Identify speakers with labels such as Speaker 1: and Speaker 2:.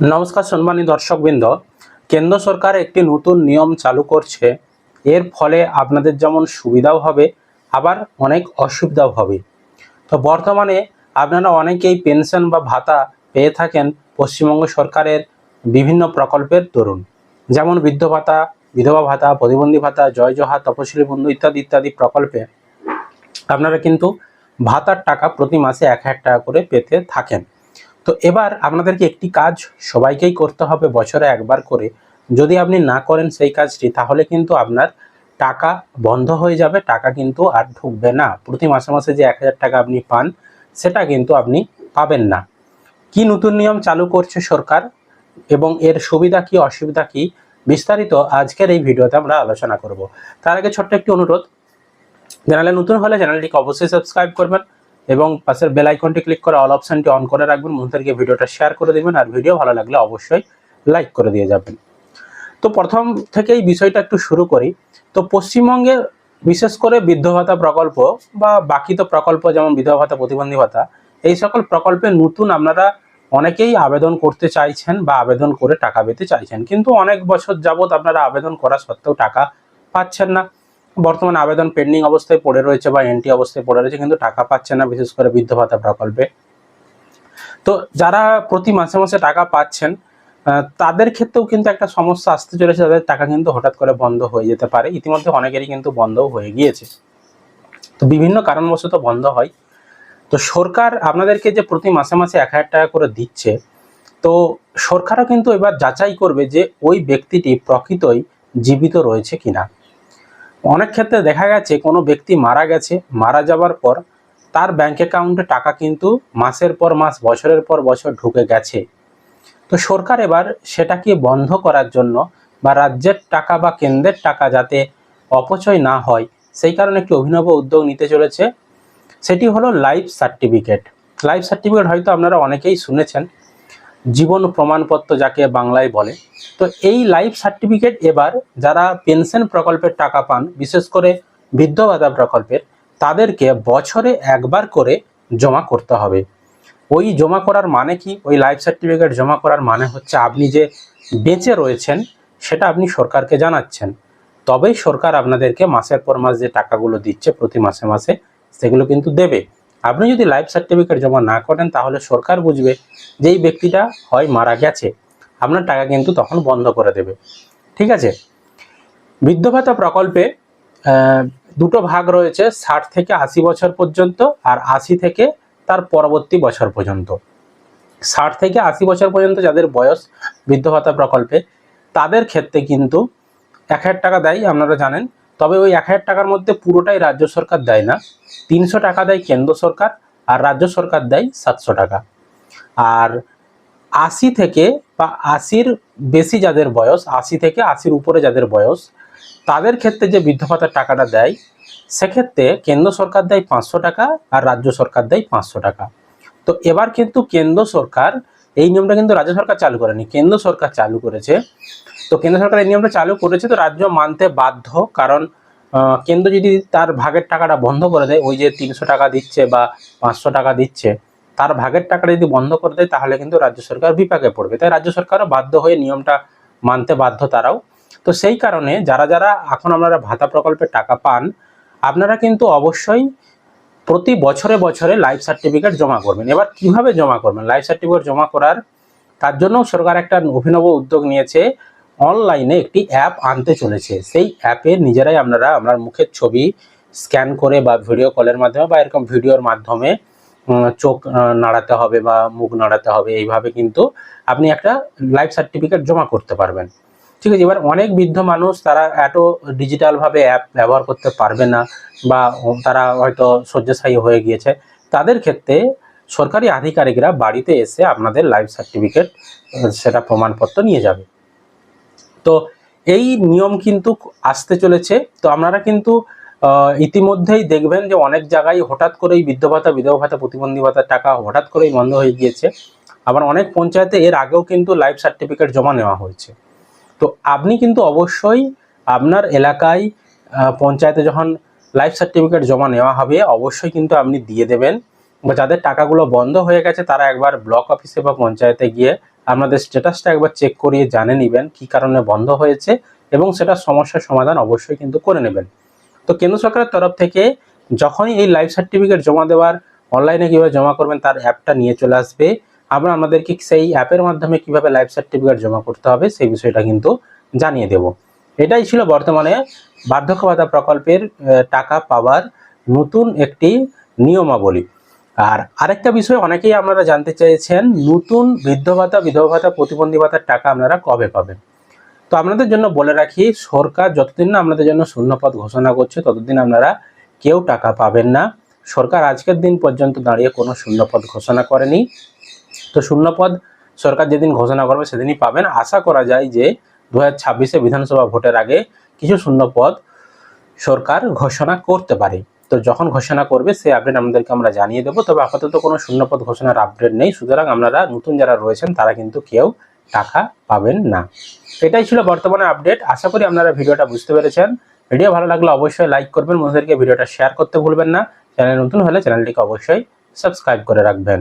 Speaker 1: নমস্কার সম্মানী দর্শকবৃন্দ, কেন্দ্র সরকার একটি নতুন নিয়ম চালু করছে। এর ফলে আপনাদের যেমন সুবিধাও হবে, আবার অনেক অসুবিধাও হবে। তো বর্তমানে আপনারা অনেকেই পেনশন বা ভাতা পেয়ে থাকেন পশ্চিমবঙ্গ সরকারের বিভিন্ন প্রকল্পের দরুন। যেমন বৃদ্ধ ভাতা, বিধবা ভাতা, প্রতিবন্ধী ভাতা, জয় জহা তপশিলি বন্ধু ইত্যাদি ইত্যাদি প্রকল্পে আপনারা কিন্তু ভাতার টাকা প্রতি মাসে এক হাজার টাকা করে পেতে থাকেন। তো এবার আপনাদেরকে একটি কাজ সবাইকেই করতে হবে বছরে একবার করে। যদি আপনি না করেন সেই কাজটি, তাহলে কিন্তু আপনার টাকা বন্ধ হয়ে যাবে, টাকা কিন্তু আর ঢুকবে না। প্রতি মাসে মাসে যে এক হাজার টাকা আপনি পান, সেটা কিন্তু আপনি পাবেন না। কি নতুন নিয়ম চালু করছে সরকার এবং এর সুবিধা কি, অসুবিধা কি, বিস্তারিত আজকের এই ভিডিওতে আমরা আলোচনা করব। তার আগে ছোট্ট একটি অনুরোধ, চ্যানেলে নতুন হলে চ্যানেলটিকে অবশ্যই সাবস্ক্রাইব করবেন এবং পাশের বেল আইকনটি ক্লিক করে অল অপশনটি অন করে রাখবেন। বন্ধুদেরকে ভিডিওটা শেয়ার করে দেবেন আর ভিডিও ভালো লাগলে অবশ্যই লাইক করে দিয়ে যাবেন। তো প্রথম থেকেই বিষয়টা একটু শুরু করি। তো পশ্চিমবঙ্গে বিশেষ করে বৃদ্ধ ভাতা প্রকল্প বা বাকি তো প্রকল্প যেমন বিধবা ভাতা, প্রতিবন্ধী ভাতা, এই সকল প্রকল্পে নতুন আপনারা অনেকেই আবেদন করতে চাইছেন বা আবেদন করে টাকা পেতে চাইছেন। কিন্তু অনেক বছর যাবত আপনারা আবেদন করা সত্ত্বেও টাকা পাচ্ছেন না। বর্তমানে আবেদন পেন্ডিং অবস্থায় পড়ে রয়েছে বা এনটি অবস্থায় পড়ে রয়েছে, কিন্তু টাকা পাচ্ছে না, বিশেষ করে বৃদ্ধ ভাতা প্রকল্পে। তো যারা প্রতি মাসে মাসে টাকা পাচ্ছেন তাদের ক্ষেত্রেও কিন্তু একটা সমস্যা আসতে চলেছে, তাদের টাকা কিন্তু হঠাৎ করে বন্ধ হয়ে যেতে পারে। ইতিমধ্যে অনেকেরই কিন্তু বন্ধও হয়ে গিয়েছে। তো বিভিন্ন কারণবশত বন্ধ হয়। তো সরকার আপনাদেরকে যে প্রতি মাসে মাসে এক হাজার টাকা করে দিচ্ছে, তো সরকারও কিন্তু এবার যাচাই করবে যে ওই ব্যক্তিটি প্রকৃতই জীবিত রয়েছে কিনা। অনেক ক্ষেত্রে দেখা গেছে কোনো ব্যক্তি মারা গেছে, মারা যাওয়ার পর তার ব্যাংক অ্যাকাউন্টে টাকা কিন্তু মাসের পর মাস, বছরের পর বছর ঢুকে গেছে। তো সরকার এবার সেটাকে বন্ধ করার জন্য বা রাজ্যের টাকা বা কেন্দ্রের টাকা যাতে অপচয় না হয়, সেই কারণে একটি অভিনব উদ্যোগ নিতে চলেছে। সেটি হলো লাইফ সার্টিফিকেট লাইফ সার্টিফিকেট হয়তো আপনারা অনেকেই শুনেছেন জীবন প্রমাণপত্র যাকে বাংলায় বলে। তো এই লাইফ সার্টিফিকেট এবার যারা পেনশন প্রকল্পের টাকা পান, বিশেষ করে বৃদ্ধ ভাতা প্রকল্পের, তাদেরকে বছরে একবার করে জমা করতে হবে। ওই জমা করার মানে কি? ওই লাইফ সার্টিফিকেট জমা করার মানে হচ্ছে আপনি যে বেঁচে রয়েছেন, সেটা আপনি সরকারকে জানাচ্ছেন। তবেই সরকার আপনাদেরকে মাসের পর মাস যে টাকাগুলো দিচ্ছে প্রতি মাসে মাসে, সেগুলো কিন্তু দেবে। আপনি যদি লাইফ সার্টিফিকেট জমা না করেন, তাহলে সরকার বুঝবে যে এই ব্যক্তিটা হয় মারা গেছে। আপনার টাকা কিন্তু তখন বন্ধ করে দেবে। ঠিক আছে? বৃদ্ধ ভাতা প্রকল্পে দুটো ভাগ রয়েছে, ষাট থেকে আশি বছর পর্যন্ত আর আশি থেকে তার পরবর্তী বছর পর্যন্ত। ষাট থেকে আশি বছর পর্যন্ত যাদের বয়স বৃদ্ধ ভাতা প্রকল্পে, তাদের ক্ষেত্রে কিন্তু এক হাজার টাকা দেয়, আপনারা জানেন। তবে ওই এক হাজার টাকার মধ্যে পুরোটাই রাজ্য সরকার দেয় না। তিনশো টাকা দেয় কেন্দ্র সরকার আর রাজ্য সরকার দেয় সাতশো টাকা। আর আশি থেকে বা আশির বেশি যাদের বয়স, আশি থেকে আশির উপরে যাদের বয়স, তাদের ক্ষেত্রে যে বৃদ্ধ ভাতার টাকাটা দেয়, সেক্ষেত্রে কেন্দ্র সরকার দেয় পাঁচশো টাকা আর রাজ্য সরকার দেয় পাঁচশো টাকা। তো এবার কিন্তু কেন্দ্র সরকার এই নিয়মটা কিন্তু রাজ্য সরকার চালু করেনি, কেন্দ্র সরকার চালু করেছে। তো কেন্দ্র সরকার এই নিয়মটা চালু করেছে, তো রাজ্য মানতে বাধ্য। কারণ কেন্দ্র যদি তার ভাগের টাকাটা বন্ধ করে দেয়, ওই যে তিনশো টাকা দিচ্ছে বা পাঁচশো টাকা দিচ্ছে, তার ভাগের টাকাটা যদি বন্ধ করে দেয়, তাহলে কিন্তু রাজ্য সরকার বিপাকে পড়বে। তাই রাজ্য সরকারও বাধ্য হয়ে নিয়মটা মানতে বাধ্য তারাও। তো সেই কারণে যারা যারা, এখন আপনারা ভাতা প্রকল্পের টাকা পান, আপনারা কিন্তু অবশ্যই প্রতি বছরে বছরে লাইফ সার্টিফিকেট জমা করবেন। এবার কীভাবে জমা করবেন? লাইফ সার্টিফিকেট জমা করার তার জন্য সরকার একটা অভিনব উদ্যোগ নিয়েছে। অনলাইনে একটি অ্যাপ আনতে চলেছে। সেই অ্যাপে নিজেরাই আপনারা, আপনার মুখের ছবি স্ক্যান করে বা ভিডিও কলের মাধ্যমে বা এরকম ভিডিওর মাধ্যমে চোখ নাড়াতে হবে বা মুখ নাড়াতে হবে। এইভাবে কিন্তু আপনি একটা লাইফ সার্টিফিকেট জমা করতে পারবেন। ঠিক আছে, এবার অনেক বৃদ্ধ মানুষ তারা এত ডিজিটালভাবে অ্যাপ ব্যবহার করতে পারবে না বা তারা হয়তো শয্যাশায়ী হয়ে গিয়েছে। তাদের ক্ষেত্রে সরকারি আধিকারিকরা বাড়িতে এসে আপনাদের লাইফ সার্টিফিকেট সেটা প্রমাণপত্র নিয়ে যাবে। তো এই নিয়ম কিন্তু আসতে চলেছে। তো আপনারা কিন্তু ইতিমধ্যেই দেখবেন যে অনেক জায়গায় হঠাৎ করেই বৃদ্ধ ভাতা, বিধবা ভাতা, প্রতিবন্ধী ভাতার টাকা হঠাৎ করেই বন্ধ হয়ে গিয়েছে। আবার অনেক পঞ্চায়েতে এর আগেও কিন্তু লাইফ সার্টিফিকেট জমা নেওয়া হয়েছে। তো আপনি কিন্তু অবশ্যই আপনার এলাকায় পঞ্চায়েতে যখন লাইফ সার্টিফিকেট জমা নেওয়া হবে, অবশ্যই কিন্তু আপনি দিয়ে দেবেন। বা যাদের টাকাগুলো বন্ধ হয়ে গেছে, তারা একবার ব্লক অফিসে বা পঞ্চায়েতে গিয়ে আপনাদের স্ট্যাটাসটা একবার চেক করিয়ে জানে নেবেন, কি কারণে বন্ধ হয়েছে এবং সেটা সমস্যার সমাধান অবশ্যই কিন্তু করে নেবেন। তো কেন্দ্র সরকারের তরফ থেকে যখনই এই লাইফ সার্টিফিকেট জমা দেওয়ার অনলাইনে কীভাবে জমা করবেন তার অ্যাপটা নিয়ে চলে আসবে। আমরা আমাদেরকে সেই অ্যাপের মাধ্যমে কীভাবে লাইফ সার্টিফিকেট জমা করতে হবে সেই বিষয়টা কিন্তু জানিয়ে দেব। এটাই ছিল বর্তমানে বার্ধক্য ভাতা প্রকল্পের টাকা পাওয়ার নতুন একটি নিয়মাবলী। আর আরেকটা বিষয়, অনেকেই আপনারা জানতে চেয়েছেন, নতুন বৃদ্ধ ভাতা বিধবা ভাতা প্রতিবন্ধী ভাতার টাকা আপনারা কবে পাবেন? তো আপনাদের জন্য বলে রাখি, সরকার যতদিন না আপনাদের জন্য শূন্যপদ ঘোষণা করছে, ততদিন আপনারা কেউ টাকা পাবেন না। সরকার আজকের দিন পর্যন্ত দাঁড়িয়ে কোনো শূন্যপদ ঘোষণা করেনি। তো শূন্যপদ সরকার যেদিন ঘোষণা করবে সেদিনই পাবেন। আশা করা যায় যে দু হাজার বিধানসভা ভোটের আগে কিছু শূন্যপদ সরকার ঘোষণা করতে পারে। তো যখন ঘোষণা করবে সেই আপডেট আমাদেরকে আমরা জানিয়ে দেবো। তবে আপাতত কোনো শূন্যপদ ঘোষণার আপডেট নেই। সুতরাং আপনারা নতুন যারা রয়েছেন, তারা কিন্তু কেউ টাকা পাবেন না। এটাই ছিল বর্তমানে আপডেট আশা করি আপনারা ভিডিওটা বুঝতে পেরেছেন। ভিডিও ভালো লাগলে অবশ্যই লাইক করবেন। বন্ধুদেরকে ভিডিওটা শেয়ার করতে ভুলবেন না। চ্যানেল নতুন হলে চ্যানেলটিকে অবশ্যই সাবস্ক্রাইব করে রাখবেন।